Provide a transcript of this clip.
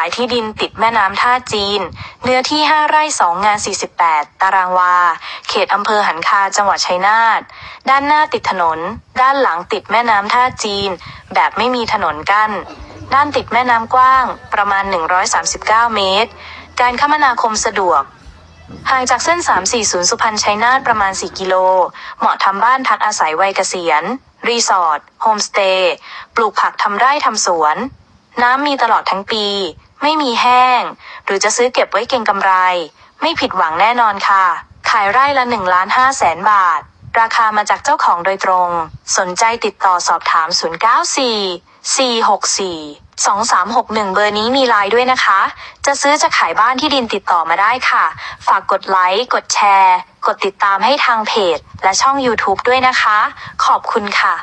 ายที่ดินติดแม่น้ำท่าจีน เนื้อที่ 5 ไร่ 2 งาน 48 ตารางวา เขตอำเภอหันคาจังหวัดชัยนาท ด้านหน้าติดถนน ด้านหลังติดแม่น้ำท่าจีน แบบไม่มีถนนกั้น ด้านติดแม่น้ำกว้าง ประมาณ 139 เมตร การคมนาคมสะดวกห่างจากเส้น 340 สุพรรณชัยนาทประมาณ 4 กิโล เหมาะทำบ้านพักอาศัยวัยเกษียณ รีสอร์ท โฮมสเตย์ ปลูกผักทำไร่ทำสวน น้ำมีตลอดทั้งปี ไม่มีแห้ง หรือจะซื้อเก็บไว้เก็งกำไร ไม่ผิดหวังแน่นอนค่ะ ขายไร่ละ1ล้าน5แสนบาท ราคามาจากเจ้าของโดยตรง สนใจติดต่อสอบถาม 094 464 2361 เบอร์นี้มีไลน์ด้วยนะคะ จะซื้อจะขายบ้านที่ดินติดต่อมาได้ค่ะ ฝากกดไลค์ กดแชร์ กดติดตามให้ทางเพจ และช่อง YouTube ด้วยนะคะ ขอบคุณค่ะ